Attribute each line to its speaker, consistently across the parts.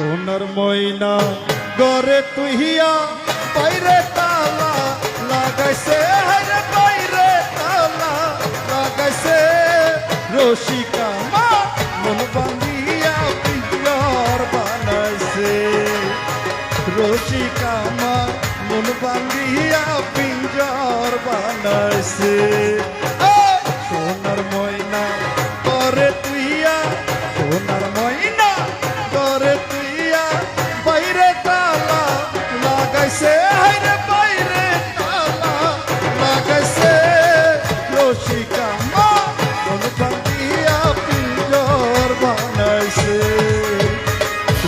Speaker 1: সোনার ময়না গরে তুহিয়া, বাইরে তালা লাগাইছে। হারে বাইরে তালা লাগাইছে। রসিকা মা মন বান্ধিয়া পিঞ্জর বানাইছে। রসিকা মা মন বান্ধিয়া পিঞ্জর বানাইছে। সোনার ময়না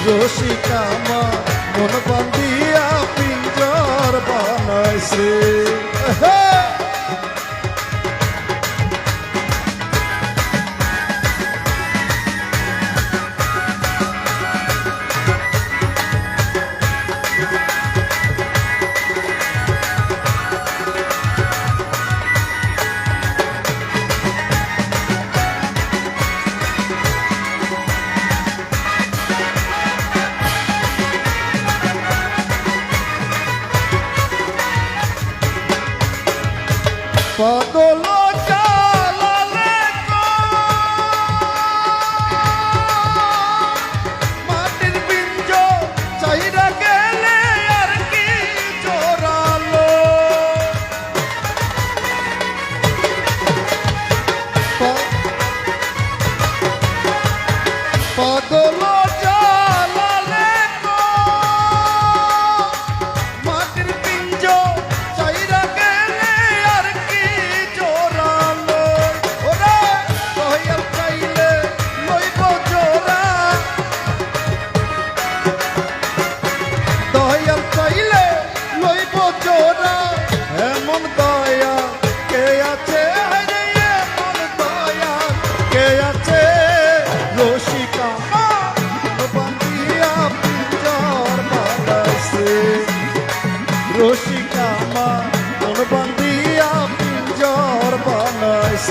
Speaker 1: রসিকা মা মন বান্ধিয়া পিঞ্জর বানাইছে হে! পাগল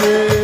Speaker 1: বানাইছে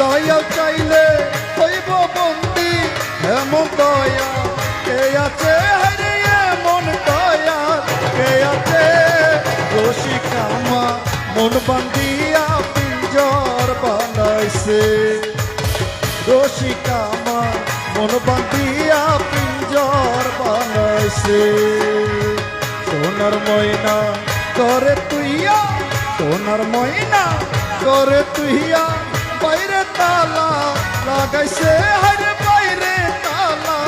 Speaker 1: দয়া চাইলে হইব বন্দি। এমন দয়া কে আছে? হরে এমন দয়া কে আছে? রসিকা মা মন পিঞ্জর বানাইছে রসিকা মা, মন বান্ধিয়া পিঞ্জর বানাইছে। সোনার ময়না করে তুইয়া, সোনার ময়না করে তুইয়া বাইরে তালা লাগাইছে। হরে বাইরে তালা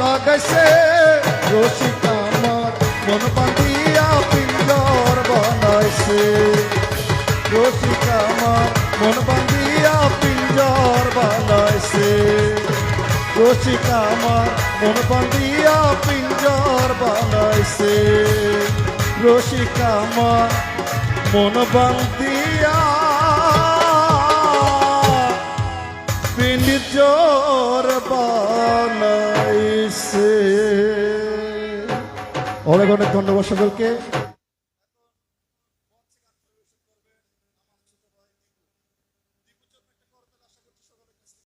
Speaker 1: লাগাইছে। রসিকা আমার মন বান্ধিয়া পিঞ্জর বানাইছে। রসিকা আমার মন পিঞ্জর বানাইছে রসিকা আমার মন বান্ধিয়া পিঞ্জর বানাইছে রসিকা আমার মন বান্ধিয়া পিঞ্জর বানাইছে অনেক অনেক ধন্যবাদ সকলকে।